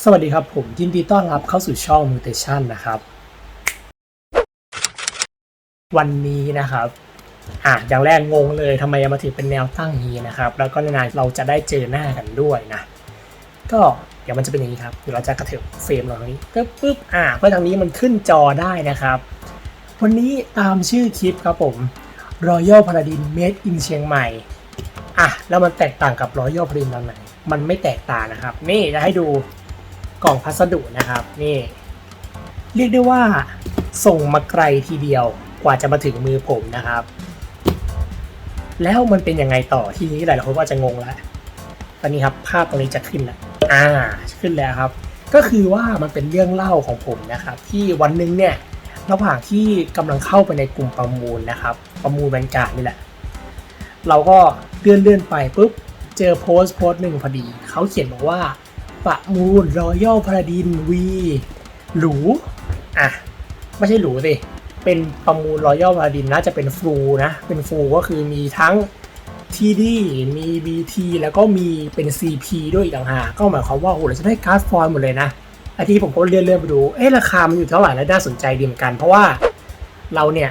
สวัสดีครับผมยินดีต้อนรับเข้าสู่ช่อง Mutation นะครับ วันนี้นะครับอะอย่างแรกงงเลยทำไมมาถึงเป็นแนวตั้งนี้นะครับ แล้วก็นานๆเราจะได้เจอหน้ากันด้วยนะ ก็เดี๋ยวมันจะเป็นอย่างนี้ครับเดี๋ยวเราจะกระเถิบเฟรมเราตรงนี้ปึ๊บปึ๊บอะเพื่อทางนี้มันขึ้นจอได้นะครับ วันนี้ตามชื่อคลิปครับผม Royal Paladin Made in เชียงใหม่อะแล้วมันแตกต่างกับ Royal Paladin ตรงไหน มันไม่แตกต่างนะครับ นี่จะให้ดู กล่องพัสดุนะครับนี่เรียกได้ว่าส่งมาไกลทีเดียวกว่าจะมาถึงมือผมนะครับ แล้วมันเป็นยังไงต่อทีนี้หลายๆคนก็อาจะงงแล้วตอนนี้ครับภาพตรงนี้จะขึ้นแล้วอ่าขึ้นแล้วครับ ก็คือว่ามันเป็นเรื่องเล่าของผมนะครับ ที่วันหนึงเนี่ยระหว่างที่กำลังเข้าไปในกลุ่มประมูลนะครับ ประมูลบรรยากาศนี่แหละ เราก็เลื่อนเลื่อนไปปุ๊บเจอโพสต์โพสต์หนึ่งพอดี เขาเขียนบอกว่า ประมูลรอยัลพาราดินวีหรูอะไม่ใช่หรูสิเป็นประมูลรอยัลพาราดินน่าจะเป็นฟูนะ เป็นฟูก็คือมีทั้ง TD มี BT แล้วก็มีเป็น CP ด้วยอีกต่างหากก็หมายความว่าโอ้โหเราจะได้การ์ดฟอยหมดเลยนะไอที่ผมก็เลื่อนเลื่อนๆไปดู เอ๊ะราคามันอยู่เท่าไหร่แล้วน่าสนใจดีเหมือนกัน เพราะว่าเราเนี่ย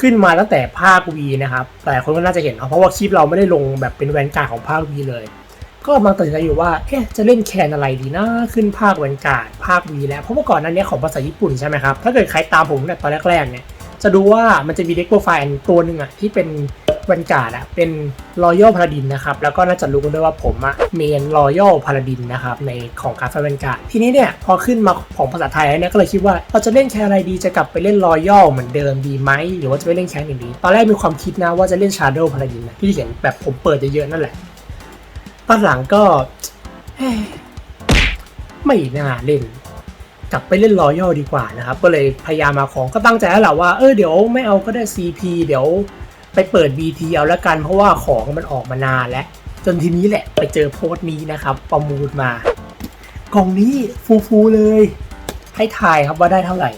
ขึ้นมาตั้งแต่ภาควีนะครับ แต่คนก็น่าจะเห็นเนาะเพราะว่าคลิปเราไม่ได้ลงแบบเป็นแวนการ์ดของภาควีเลย ก็กำลังตัดสินใจอยู่ว่าเอ๊ะจะเล่นแคนอะไรดีนะขึ้นภาคแวนการภาควีแล้วเพราะว่าก่อนนั้นเนี้ยของภาษาญี่ปุ่นใช่ไหมครับถ้าเกิดใครตามผมเนี่ยตอนแรกๆเนี่ยจะดูว่ามันจะมีเด็กโปรไฟล์ตัวหนึ่งอะที่เป็นแวนการ์ดอะเป็นรอยัลพาราดินนะครับแล้วก็น่าจะรู้กันด้วยว่าผมอะเมนรอยัลพาราดินนะครับในของการ์ดแวนการ์ดทีนี้เนี่ยพอขึ้นมาของภาษาไทยเนี่ยก็เลยคิดว่าเราจะเล่นแคนอะไรดีจะกลับไปเล่นรอยัลเหมือนเดิมดีไหมหรือว่าจะไปเล่นแคนอื่นดีตอนแรกมีความคิดนะว่าจะเล่นชาร์โดพาราดินนะที่เห็นแบบผมเปิดเยอะๆนั่นแหละ ตอนหลังก็ไม่น่าเล่น กลับไปเล่นรอยัลดีกว่านะครับ ก็เลยพยายามมาของก็ตั้งใจแล้วแหละว่าเออเดี๋ยวไม่เอาก็ได้ CP เดี๋ยวไปเปิด BT เอาแล้วกันเพราะว่าของมันออกมานานแล้ว จนทีนี้แหละไปเจอโพสต์นี้นะครับ ประมูลมากล่องนี้ฟูๆเลย ให้ทายครับว่าได้เท่าไหร่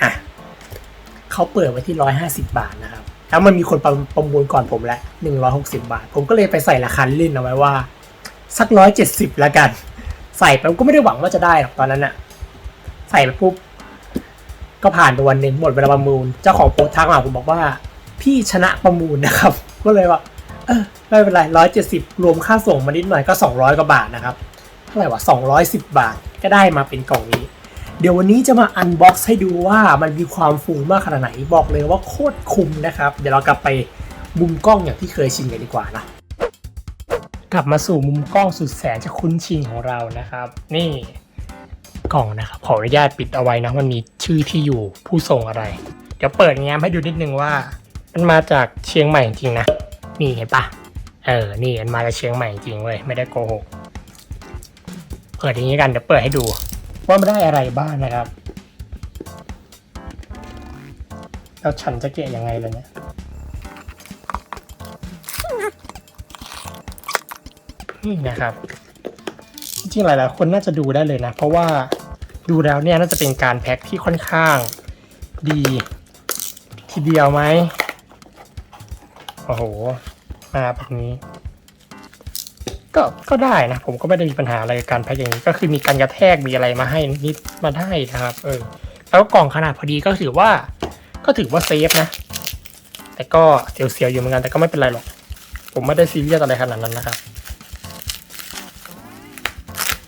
อะเขาเปิดไว้ที่ 150 บาทนะครับ แล้วมันมีคนประประมูลก่อนผมแล้ว160บาท ผมก็เลยไปใส่ราคาเล่นเอาไว้ว่า สักร้อยเจ็ดสิบละกัน ใส่ไปก็ไม่ได้หวังว่าจะได้หรอกตอนนั้นอะใส่ไปปุ๊บก็ผ่านไปวันหนึ่งหมดเวลาประมูล เจ้าของโพสต์ทักมาผมบอกว่า พี่ชนะประมูลนะครับ ก็เลยว่า เออไม่เป็นไรร้อยเจ็ดสิบรวมค่าส่งมานิดหน่อยก็สองร้อยกว่าบาทนะครับเท่าไหร่วะสองร้อยสิบบาทก็ได้มาเป็นกล่องนี้ เดี๋ยววันนี้จะมาอันบ็อกซ์ให้ดูว่ามันมีความฟูมากขนาดไหนบอกเลยว่าโคตรคุ้มนะครับ เดี๋ยวเรากลับไปมุมกล้องอย่างที่เคยชินกันดีกว่านะกลับมาสู่มุมกล้องสุดแสนจะคุ้นชินของเรานะครับ นี่กล่องนะครับขออนุญาตปิดเอาไว้นะมันมีชื่อที่อยู่ผู้ส่งอะไร เดี๋ยวเปิดแง้มให้ดูนิดนึงว่า มันมาจากเชียงใหม่จริงนะนี่เห็นปะเออนี่มันมาจากเชียงใหม่จริงเว้ยไม่ได้โกหกเปิดอย่างนี้กันเดี๋ยวเปิดให้ดู ว่ามันได้อะไรบ้างนะครับ แล้วฉันจะเกะยังไงเลยเนี่ยนี่นะครับ จริงๆหลายๆคนน่าจะดูได้เลยนะ เพราะว่าดูแล้วเนี่ยน่าจะเป็นการแพ็คที่ค่อนข้างดี ทีเดียวไหมโอ้โห มาแบบนี้ ก็ก็ได้นะ ผมก็ไม่ได้มีปัญหาอะไรกับการแพ็คอย่างนี้ ก็คือมีการกระแทกมีอะไรมาให้นิดมาได้นะครับ เออ แล้วกล่องขนาดพอดีก็ถือว่า ก็ถือว่าเซฟนะ แต่ก็เสียวๆอยู่เหมือนกันแต่ก็ไม่เป็นไรหรอก ผมไม่ได้ซีเรียสอะไรขนาดนั้นนะครับ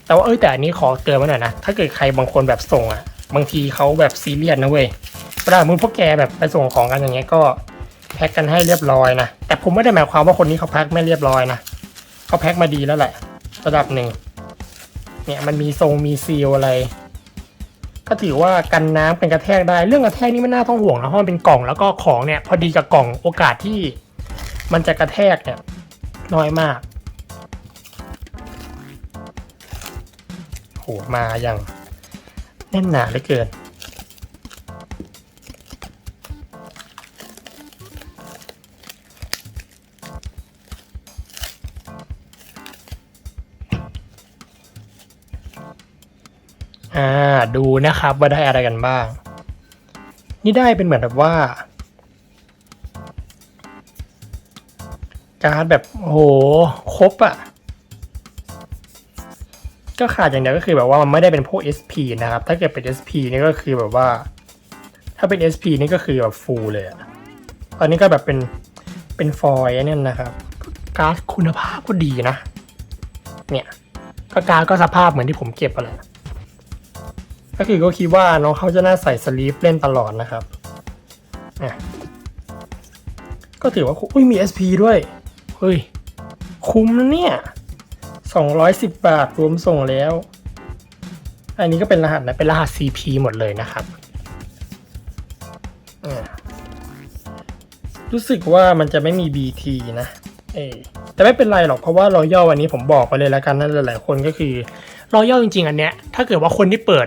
แต่ว่าเอ้ยแต่อันนี้ขอเตือนไว้หน่อยนะ ถ้าเกิดใครบางคนแบบส่งอะ บางทีเขาแบบซีเรียสนะเว้ยเวลามึงพวกแกแบบไปส่งของกันอย่างเงี้ยก็แพ็คกันให้เรียบร้อยนะ แต่ผมไม่ได้หมายความว่าคนนี้เขาแพ็คไม่เรียบร้อยนะ เขาแพ็คมาดีแล้วแหละ ระดับหนึ่ง เนี่ยมันมีทรงมีซีลอะไร ก็ถือว่ากันน้ำกันกระแทกได้ เรื่องกระแทกนี่ไม่น่าต้องห่วงนะเพราะมันเป็นกล่องแล้วก็ของเนี่ย พอดีกับกล่องโอกาสที่ มันจะกระแทกเนี่ยน้อยมากโหมาอย่างแน่นหนาเหลือเกิน อ่าดูนะครับว่าได้อะไรกันบ้าง นี่ได้เป็นเหมือนแบบว่า การดแบบโอ้โหครบอะก็ขาดอย่างเดียวก็คือแบบว่ามันไม่ได้เป็นพวก SP นะครับ ถ้าเกิดเป็น SP นี่ก็คือแบบว่า ถ้าเป็น SP นี่ก็คือแบบฟูลเลยอะตอนนี้ก็แบบเป็นเป็นฟอยล์เนี่ยนะครับการ์ดคุณภาพก็ดีนะ เนี่ยก็การ์ดก็สภาพเหมือนที่ผมเก็บไปแหละ ก็คือก็คิดว่าน้องเขาจะน่าใส่สลีปเล่นตลอดนะครับก็ถือว่าอุ้ยมี SP ด้วย เฮ้ย คุ้มนะเนี่ยสองร้อยสิบบาทรวมส่งแล้ว อันนี้ก็เป็นรหัสนะ เป็นรหัส CP หมดเลยนะครับรู้สึกว่ามันจะไม่มี BT นะ เอแต่ไม่เป็นไรหรอกเพราะว่ารอย่อวันนี้ผมบอกไปเลยแล้วกันนะหลายๆคนก็คือรอย่อจริงๆ อันเนี้ยถ้าเกิดว่าคนที่เปิด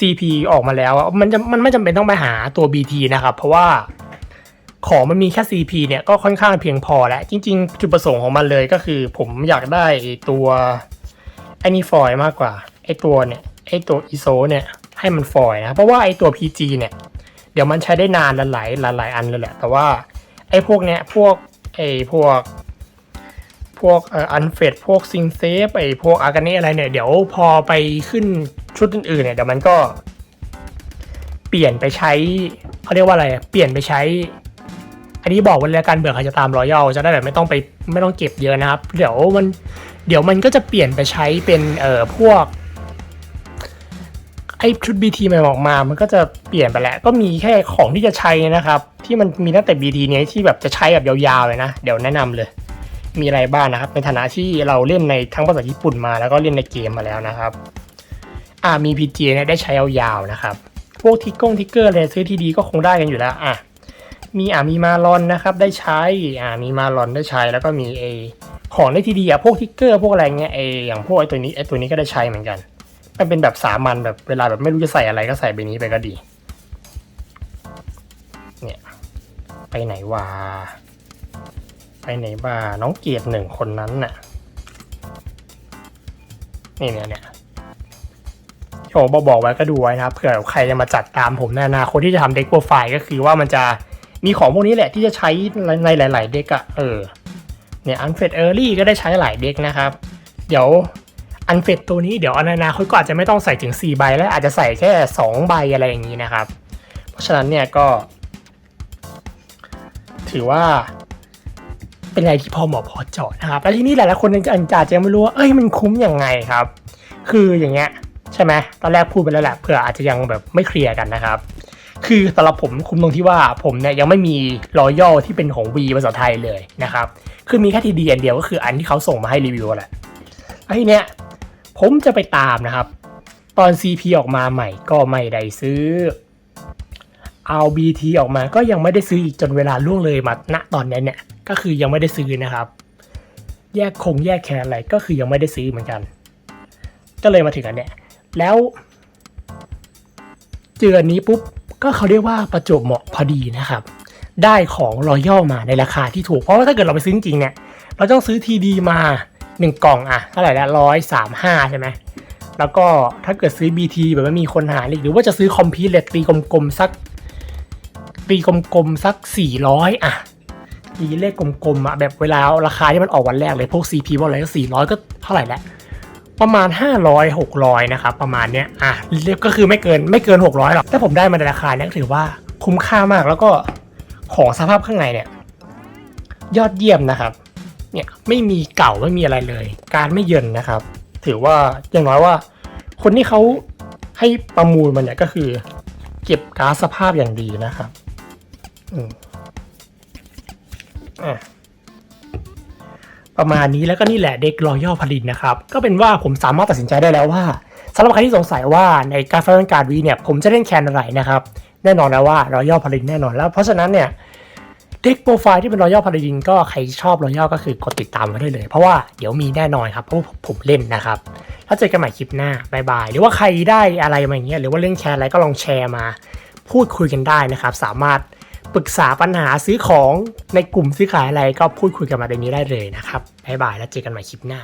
CP ออกมาแล้วอะมันจะมันไม่จำเป็นต้องไปหาตัว BT นะครับ เพราะว่าของมันมีแค่ CP เนี่ยก็ค่อนข้างเพียงพอแล้ว จริง ๆ จุดประสงค์ของมันเลยก็คือ ผมอยากได้ตัวไอ้นี่ฟอยมากกว่าไอ้ตัวเนี่ยไอ้ตัวอีโซเนี่ยให้มันฟอยนะเพราะว่าไอ้ตัว PG เนี่ยเดี๋ยวมันใช้ได้นานหลายๆหลายอันเลยแหละ แต่ว่าไอ้พวกเนี้ยพวกไอ้พวก พวกอันเฟดพวกซิงเซฟไอ้พวกอากาน่อะไรเนี่ย เดี๋ยวพอไปขึ้น ชุดอื่นๆเนี่ยเดี๋ยวมันก็ เปลี่ยนไปใช้เขาเรียกว่าอะไรเปลี่ยนไปใช้ อันนี้บอกไว้เลยละกันเบื่อใครจะตามรอยัลจะได้แบบไม่ต้องไปไม่ต้องเก็บเยอะนะครับ เดี๋ยวมันเดี๋ยวมันก็จะเปลี่ยนไปใช้เป็นเอ่อพวกไอชุด BT ใหม่ออกมา มันก็จะเปลี่ยนไปแล้ว ก็มีแค่ของที่จะใช้นะครับ ที่มันมีตั้งแต่ BT เนี้ยที่แบบจะใช้แบบยาวๆเลยนะ เดี๋ยวแนะนำเลย มีอะไรบ้างนะครับ ในฐานะที่เราเล่นในทั้งภาษาญี่ปุ่นมาแล้วก็เล่นในเกมมาแล้วนะครับ อ่ามี PG เนี่ยได้ใช้ยาวๆนะครับ พวกทิกกงทิกเกอร์อะไรซื้อที่ดีก็คงได้กันอยู่แล้วอะมีอ่ามีมาลอนนะครับได้ใช้อ่ามีมาลอนได้ใช้แล้วก็มีเอของได้ทีดีอะพวกทิกเกอร์พวกอะไรเงี้ยเออย่างพวกไอตัวนี้ไอตัวนี้ก็ได้ใช้เหมือนกัน มันเป็นแบบสามัญแบบเวลาแบบไม่รู้จะใส่อะไรก็ใส่ใบนี้ไปก็ดีเนี่ยไปไหนวะไปไหนบ้าน้องเกียรติหนึ่งคนนั้นน่ะนี่เนี่ยเนี่ย ที่ผมบอกไว้ก็ดูไว้นะครับเผื่อใครจะมาจัดตามผมในอนาคตที่จะทำเด็กโปรไฟล์ก็คือว่ามันจะมีของพวกนี้แหละที่จะใช้ในหลาย ๆ เด็กอะเออเนี่ยอันเฟดเออร์ลี่ก็ได้ใช้หลายเด็กนะครับ เดี๋ยวอันเฟดตัวนี้เดี๋ยวอนาคตก็อาจจะไม่ต้องใส่ถึง 4 ใบแล้วอาจจะใส่แค่ 2 ใบอะไรอย่างนี้นะครับ เพราะฉะนั้นเนี่ยก็ ถือว่าเป็นอะไรที่พอเหมาะพอเจาะนะครับ แล้วทีนี้หลายๆคนอาจจะไม่รู้ว่าเอ้ยมันคุ้มยังไงครับ คืออย่างเงี้ย ใช่ไหมตอนแรกพูดไปแล้วแหละเผื่ออาจจะยังแบบไม่เคลียร์กันนะครับ คือสำหรับผมคุ้มตรงที่ว่าผมเนี่ยยังไม่มีรอยัลที่เป็นของ V ภาษาไทยเลยนะครับ คือมีแค่ทีดีอันเดียวก็คืออันที่เขาส่งมาให้รีวิวแหละไอ้เนี้ยผมจะไปตามนะครับ ตอน CP ออกมาใหม่ก็ไม่ได้ซื้อเอา BT ออกมาก็ยังไม่ได้ซื้ออีกจนเวลาล่วงเลยมาณตอนนี้เนี่ยก็คือยังไม่ได้ซื้อนะครับ แยกคงแยกแคนอะไรก็คือยังไม่ได้ซื้อเหมือนกัน ก็เลยมาถึงอันเนี้ย แล้ว เจออันนี้ปุ๊บก็เขาเรียกว่าประจวบเหมาะพอดีนะครับ ได้ของรอยัลมาในราคาที่ถูก เพราะว่าถ้าเกิดเราไปซื้อจริงเนี่ย เราต้องซื้อทีดีมา 1 กล่องอะเท่าไหร่ละร้อยสามห้าใช่ไหมแล้วก็ถ้าเกิดซื้อ BT แบบไม่มีคนหาอีกหรือว่าจะซื้อคอมพิวเลตตีกลมๆสักตีกลมๆสัก 400อะตีเลขกลมๆอะแบบเวลาราคาที่มันออกวันแรกเลยพวก CP พวกอะไรก็400 ก็เท่าไหร่ละ ประมาณ 500 600 นะครับ ประมาณเนี้ยอะเรียกก็คือไม่เกินไม่เกิน 600 หรอกถ้าผมได้มาในราคาเนี้ยถือว่าคุ้มค่ามากแล้วก็ของสภาพข้างในเนี่ย ยอดเยี่ยมนะครับ เนี่ยไม่มีเก่าไม่มีอะไรเลย การไม่เยินนะครับ ถือว่าอย่างน้อยว่า คนที่เขาให้ประมูลมันเนี่ยก็คือ เก็บการสภาพอย่างดีนะครับ อืมอะ ประมาณนี้แล้วก็นี่แหละเด็กรอยัลผลิตนะครับ ก็เป็นว่าผมสามารถตัดสินใจได้แล้วว่าสำหรับใครที่สงสัยว่าในการฟังการวีเนี่ยผมจะเล่นแคนอะไรนะครับแน่นอนแล้วว่ารอยัลผลิตแน่นอนแล้ว เพราะฉะนั้นเนี่ยเด็กโปรไฟล์ที่เป็นรอยัลผลิตก็ใครชอบรอยัลก็คือกดติดตามไว้ได้เลย เพราะว่าเดี๋ยวมีแน่นอนครับ เพราะผมเล่นนะครับ แล้วเจอกันใหม่คลิปหน้าบายบาย หรือว่าใครได้อะไรมาอย่างเงี้ยหรือว่าเล่นแคนอะไรก็ลองแชร์มา พูดคุยกันได้นะครับ สามารถ ปรึกษาปัญหาซื้อของในกลุ่มซื้อขายอะไรก็พูดคุยกันมาในนี้ได้เลยนะครับบ๊ายบายแล้วเจอกันใหม่คลิปหน้า